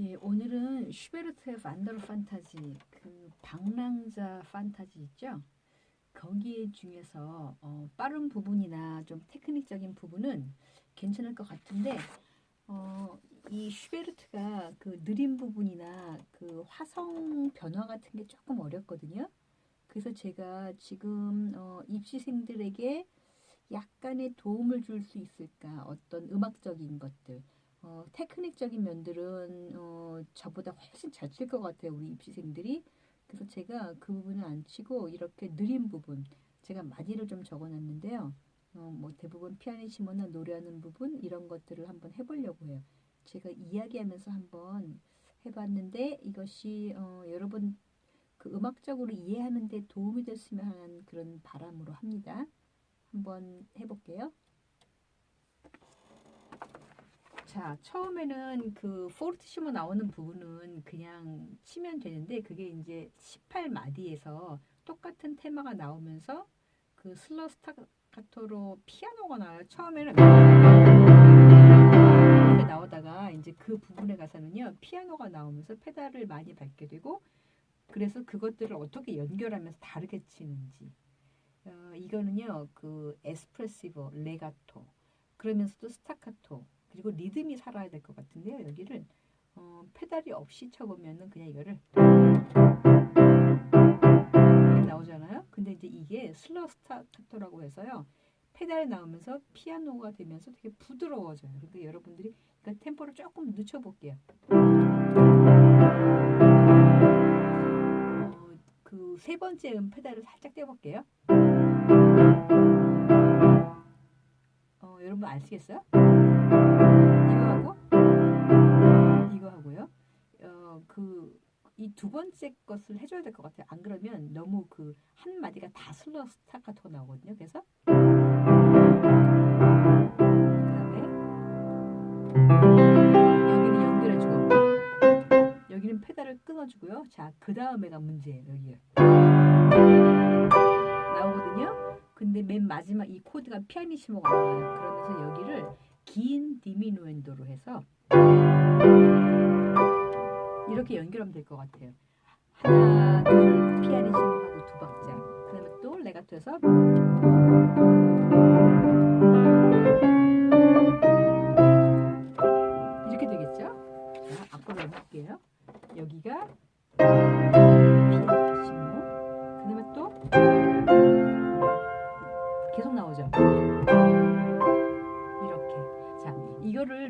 예, 오늘은 슈베르트의 반더르 판타지, 그 방랑자 판타지 있죠? 거기 중에서 어, 빠른 부분이나 좀 테크닉적인 부분은 괜찮을 것 같은데 어, 이 슈베르트가 그 느린 부분이나 그 화성 변화 같은 게 조금 어렵거든요. 그래서 제가 지금 어, 입시생들에게 약간의 도움을 줄 수 있을까 어떤 음악적인 것들 어, 테크닉적인 면들은 어, 저보다 훨씬 잘 칠 것 같아요 우리 입시생들이. 그래서 제가 그 부분을 안 치고 이렇게 느린 부분 제가 마디를 좀 적어놨는데요. 어, 뭐 대부분 피아니시모나 노래하는 부분 이런 것들을 한번 해보려고 해요. 제가 이야기하면서 한번 해봤는데 이것이 어, 여러분 그 음악적으로 이해하는 데 도움이 됐으면 하는 그런 바람으로 합니다. 한번 해볼게요 자, 처음에는 그 포르티시모 나오는 부분은 그냥 치면 되는데 그게 이제 18마디에서 똑같은 테마가 나오면서 그 슬러 스타카토로 피아노가 나와요. 처음에는 이렇게 나오다가 이제 그 부분에 가서는요. 피아노가 나오면서 페달을 많이 밟게 되고 그래서 그것들을 어떻게 연결하면서 다르게 치는지 어, 이거는요. 그 에스프레시보, 레가토 그러면서도 스타카토 그리고 리듬이 살아야 될 것 같은데요. 여기를 어, 페달이 없이 쳐보면은 그냥 이거를 나오잖아요. 근데 이제 이게 슬러 스타카토라고 해서요. 페달이 나오면서 피아노가 되면서 되게 부드러워져요. 그러니까 여러분들이 그러니까 템포를 조금 늦춰볼게요. 어, 그세 번째 음 페달을 살짝 떼볼게요. 어, 여러분 아시겠어요? 이거 하고 이거 하고요. 어, 그 이 두 번째 것을 해줘야 될 것 같아요. 안 그러면 너무 그 한 마디가 다 슬러 스타카토가 나오거든요. 그래서 그다음에 여기는 연결해주고 여기는 페달을 끊어주고요. 자, 그 다음에가 문제예요. 여기 나오거든요. 맨 마지막 이 코드가 피아니시모가 나와요. 그러면서 여기를 긴 디미누엔도로 해서 이렇게 연결하면 될 것 같아요. 하나, 둘, 피아니시모하고 두 박자. 그 다음에 또 레가토에서 이렇게 되겠죠? 자, 앞으로 해볼게요. 여기가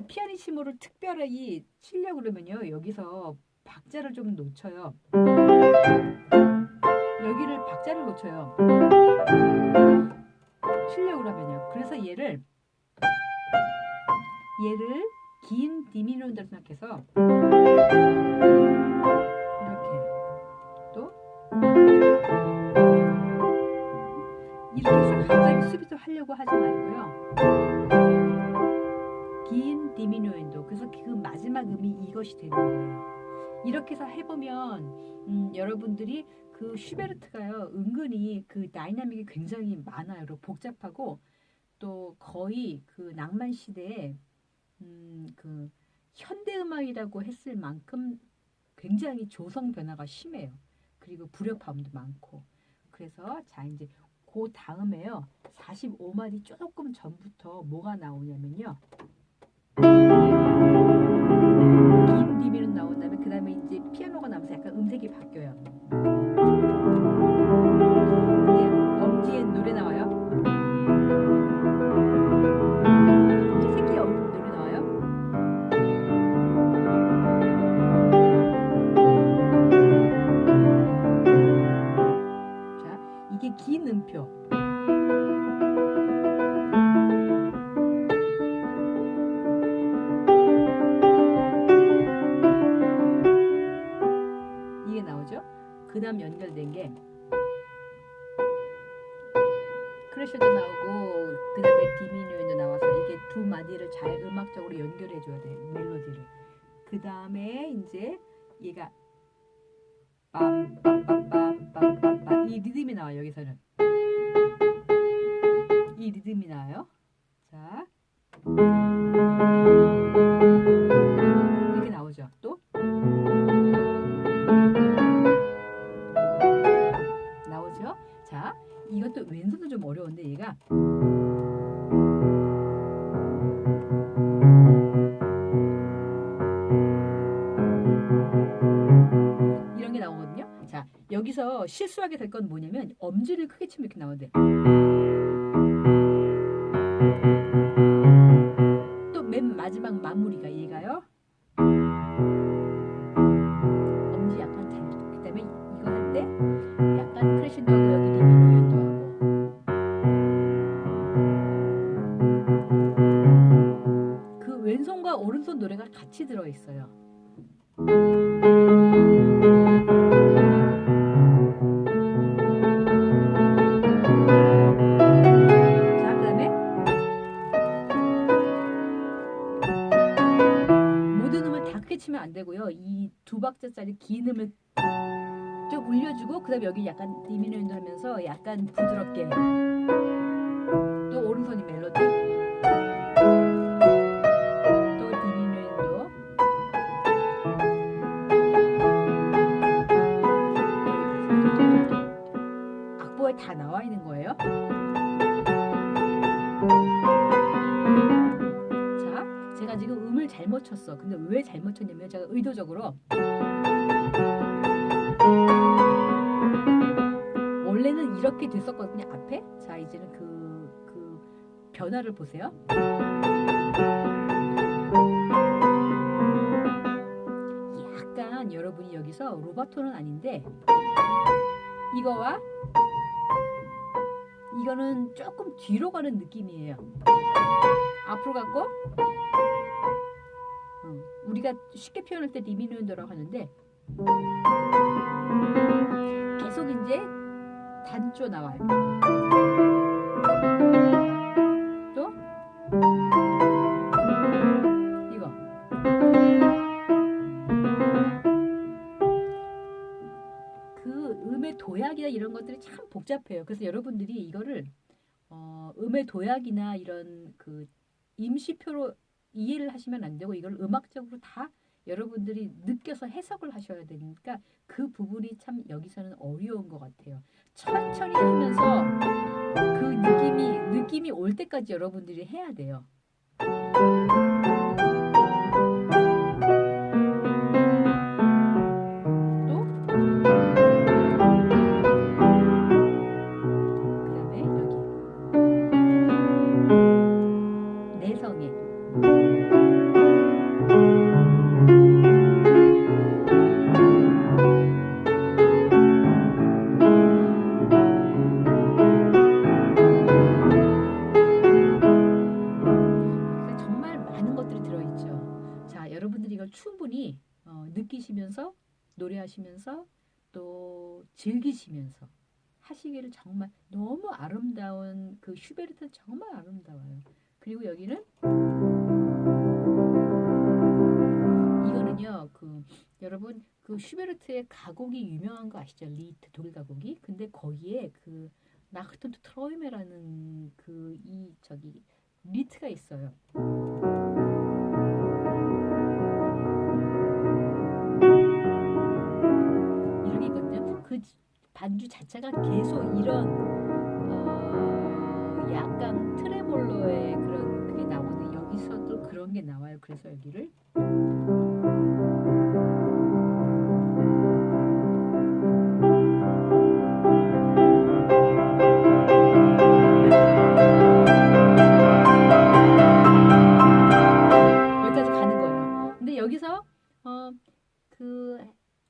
피아니시모를 특별히 치려고 그러면요. 여기서 박자를 좀 놓쳐요. 여기를 박자를 놓쳐요. 치려고 그러면요. 그래서 얘를 얘를 긴 디미누언드로 생각해서 이렇게 또 이렇게 해서 갑자기 수비도 하려고 하지 말고요. 긴 디미누엔도. 그래서 그 마지막 음이 이것이 되는 거예요. 이렇게 해서 해보면 음, 여러분들이 그 슈베르트가요 은근히 그 다이나믹이 굉장히 많아요. 복잡하고 또 거의 그 낭만 시대에 음, 그 현대 음악이라고 했을 만큼 굉장히 조성 변화가 심해요. 그리고 불협화음도 많고. 그래서 자 이제 그 다음에요. 45마디 조금 전부터 뭐가 나오냐면요. 음표. 이게 나오죠? 그 다음 연결된 게 크래셔도 나오고 그 다음에 디미누엔도 나와서 이게 두 마디를 잘 음악적으로 연결해 줘야 돼 멜로디를 그 다음에 이제 얘가 빰빰빰빰 빰빰빰. 이 리듬이 나와 요 여기서는. 이 리듬이 나와요. 자 여기서 실수하게 될 건 뭐냐면 엄지를 크게 치면 이렇게 돼. 또맨 마지막 마무리가 얘가요. 치면 안 되고요. 이 두 박자짜리 긴 음을 좀 울려주고 그다음에 여기 약간 디미누엔도 하면서 약간 부드럽게 또 오른손이 멜 음을 잘못 쳤어. 근데 왜 잘못 쳤냐면 제가 의도적으로 원래는 이렇게 됐었거든요. 앞에. 자, 이제는 그, 그 변화를 보세요. 약간 여러분이 여기서 로바토는 아닌데 이거와 이거는 조금 뒤로 가는 느낌이에요. 앞으로 갔고 어, 우리가 쉽게 표현할 때 리미누엔도라고 하는데 계속 이제 단조 나와요. 또 이거 그 음의 도약이나 이런 것들이 참 복잡해요. 그래서 여러분들이 이거를 어, 음의 도약이나 이런 그 임시표로 이해를 하시면 안 되고 이걸 음악적으로 다 여러분들이 느껴서 해석을 하셔야 되니까 그 부분이 참 여기서는 어려운 것 같아요. 천천히 하면서 그 느낌이 느낌이 올 때까지 여러분들이 해야 돼요. 즐기시면서 하시기를 정말 너무 아름다운 그 슈베르트 정말 아름다워요. 그리고 여기는 이거는요, 그 여러분 그 슈베르트의 가곡이 유명한 거 아시죠? 리트 독일 가곡이. 근데 거기에 그 나흐톤트 트로이메라는 그 이 저기 리트가 있어요. 반주 자체가 계속 이런 어 약간 트레몰로의 그런 그게 나오는 여기서도 그런 게 나와요. 그래서 여기를 여기까지 가는 거예요. 근데 여기서 어 그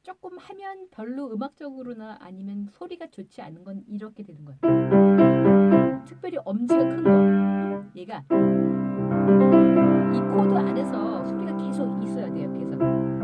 조금 하면 별로 음악적으로나 아니면 소리가 좋지 않은 건 이렇게 되는 거예요. 특별히 엄지가 큰 거. 얘가 이 코드 안에서 소리가 계속 있어야 돼요. 계속.